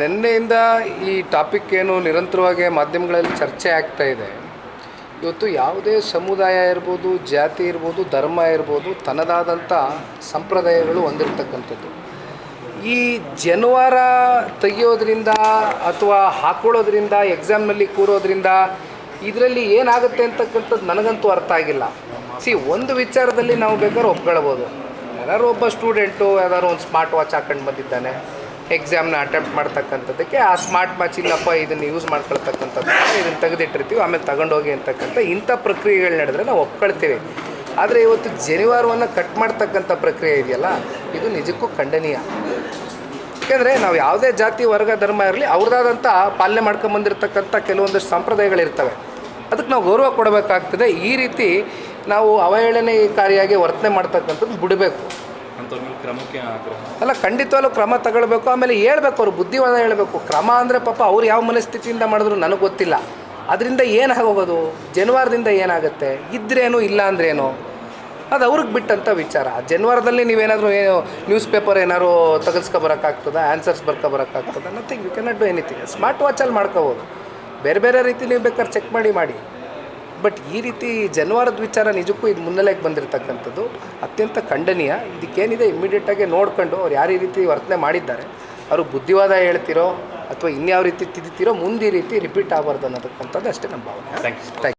ನಿನ್ನೆಯಿಂದ ಈ ಟಾಪಿಕ್ ಏನು ನಿರಂತರವಾಗಿ ಮಾಧ್ಯಮಗಳಲ್ಲಿ ಚರ್ಚೆ ಆಗ್ತಾ ಇದೆ. ಇವತ್ತು ಯಾವುದೇ ಸಮುದಾಯ ಇರ್ಬೋದು, ಜಾತಿ ಇರ್ಬೋದು, ಧರ್ಮ ಇರ್ಬೋದು, ತನ್ನದಾದಂಥ ಸಂಪ್ರದಾಯಗಳು ಹೊಂದಿರತಕ್ಕಂಥದ್ದು. ಈ ಜನವಾರ ತೆಗೆಯೋದ್ರಿಂದ ಅಥವಾ ಹಾಕೊಳ್ಳೋದ್ರಿಂದ ಎಕ್ಸಾಮ್ನಲ್ಲಿ ಕೂರೋದ್ರಿಂದ ಇದರಲ್ಲಿ ಏನಾಗುತ್ತೆ ಅಂತಕ್ಕಂಥದ್ದು ನನಗಂತೂ ಅರ್ಥ ಆಗಿಲ್ಲ. ಸಿ, ಒಂದು ವಿಚಾರದಲ್ಲಿ ನಾವು ಬೇಕಾದ್ರೆ ಒಪ್ಕೊಳ್ಬೋದು. ಯಾರು ಒಬ್ಬ ಸ್ಟೂಡೆಂಟು ಯಾವ್ದಾದ್ರು ಒಂದು ಸ್ಮಾರ್ಟ್ ವಾಚ್ ಹಾಕೊಂಡು ಬಂದಿದ್ದಾನೆ. ಎಕ್ಸಾಮ್ನ ಅಟೆಂಪ್ಟ್ ಮಾಡ್ತಕ್ಕಂಥದ್ದಕ್ಕೆ ಆ ಸ್ಮಾರ್ಟ್ ವಾಚ್ ಇಲ್ಲಪ್ಪ ಇದನ್ನು ಯೂಸ್ ಮಾಡ್ಕೊಳ್ತಕ್ಕಂಥದ್ದು. ಇದನ್ನು ತೆಗೆದಿಟ್ಟಿರ್ತೀವಿ, ಆಮೇಲೆ ತಗೊಂಡೋಗಿ ಅಂತಕ್ಕಂಥ ಇಂಥ ಪ್ರಕ್ರಿಯೆಗಳು ನಡೆದ್ರೆ ನಾವು ಒಪ್ಕೊಳ್ತೀವಿ. ಆದರೆ ಇವತ್ತು ಜನಿವಾರವನ್ನು ಕಟ್ ಮಾಡ್ತಕ್ಕಂಥ ಪ್ರಕ್ರಿಯೆ ಇದೆಯಲ್ಲ, ಇದು ನಿಜಕ್ಕೂ ಖಂಡನೀಯ. ಯಾಕೆಂದರೆ ನಾವು ಯಾವುದೇ ಜಾತಿ, ವರ್ಗ, ಧರ್ಮ ಇರಲಿ ಅವ್ರದ್ದಾದಂಥ ಪಾಲನೆ ಮಾಡ್ಕೊಂಬಂದಿರತಕ್ಕಂಥ ಕೆಲವೊಂದಷ್ಟು ಸಂಪ್ರದಾಯಗಳಿರ್ತವೆ. ಅದಕ್ಕೆ ನಾವು ಗೌರವ ಕೊಡಬೇಕಾಗ್ತದೆ. ಈ ರೀತಿ ನಾವು ಅವಹೇಳನಕಾರಿಯಾಗಿ ವರ್ತನೆ ಮಾಡ್ತಕ್ಕಂಥದ್ದು ಬಿಡಬೇಕು. ಕ್ರಮಕ್ಕೆ ಅಲ್ಲ, ಖಂಡಿತವಾಗ್ಲೂ ಕ್ರಮ ತಗೊಳ್ಬೇಕು, ಆಮೇಲೆ ಹೇಳ್ಬೇಕು ಅವ್ರು, ಬುದ್ಧಿವಾದ ಹೇಳಬೇಕು. ಕ್ರಮ ಅಂದರೆ ಪಾಪ ಅವ್ರು ಯಾವ ಮನಸ್ಥಿತಿಯಿಂದ ಮಾಡಿದ್ರು ನನಗೆ ಗೊತ್ತಿಲ್ಲ. ಅದರಿಂದ ಏನಾಗೋಗೋದು? ಜನವಾರದಿಂದ ಏನಾಗುತ್ತೆ? ಇದ್ರೇನು ಇಲ್ಲ ಅಂದ್ರೇನು? ಅದು ಅವ್ರಿಗೆ ಬಿಟ್ಟಂಥ ವಿಚಾರ. ಜನವಾರದಲ್ಲಿ ನೀವೇನಾದರೂ ಏನು ನ್ಯೂಸ್ ಪೇಪರ್ ಏನಾದ್ರು ತೆಗೆಸ್ಕೊಬರೋಕ್ಕಾಗ್ತದ answers ಬರ್ಕೊಬರೋಕ್ಕಾಗ್ತದ nothing you cannot do anything smart ವಾಚಲ್ಲಿ ಮಾಡ್ಕೋಬೋದು. ಬೇರೆ ಬೇರೆ ರೀತಿ ನೀವು ಬೇಕಾದ್ರೆ ಚೆಕ್ ಮಾಡಿ ಮಾಡಿ. ಬಟ್ ಈ ರೀತಿ ಜನವಾರದ ವಿಚಾರ ನಿಜಕ್ಕೂ ಇದು ಮುನ್ನೆಲೆಗೆ ಬಂದಿರತಕ್ಕಂಥದ್ದು ಅತ್ಯಂತ ಖಂಡನೀಯ. ಇದಕ್ಕೇನಿದೆ ಇಮ್ಮಿಡಿಯೇಟಾಗಿ ನೋಡ್ಕೊಂಡು ಅವ್ರು ಯಾವ ರೀತಿ ವರ್ತನೆ ಮಾಡಿದ್ದಾರೆ ಅವರು ಬುದ್ಧಿವಾದ ಹೇಳ್ತಿರೋ ಅಥವಾ ಇನ್ಯಾವ ರೀತಿ ತಿದ್ದಿತಿರೋ ಮುಂದೆ ಈ ರೀತಿ ರಿಪೀಟ್ ಆಗಬಾರ್ದು ಅನ್ನೋದಕ್ಕಂಥದ್ದು ಅಷ್ಟೇ ನಮ್ಮ ಭಾವನೆ. Thank you thank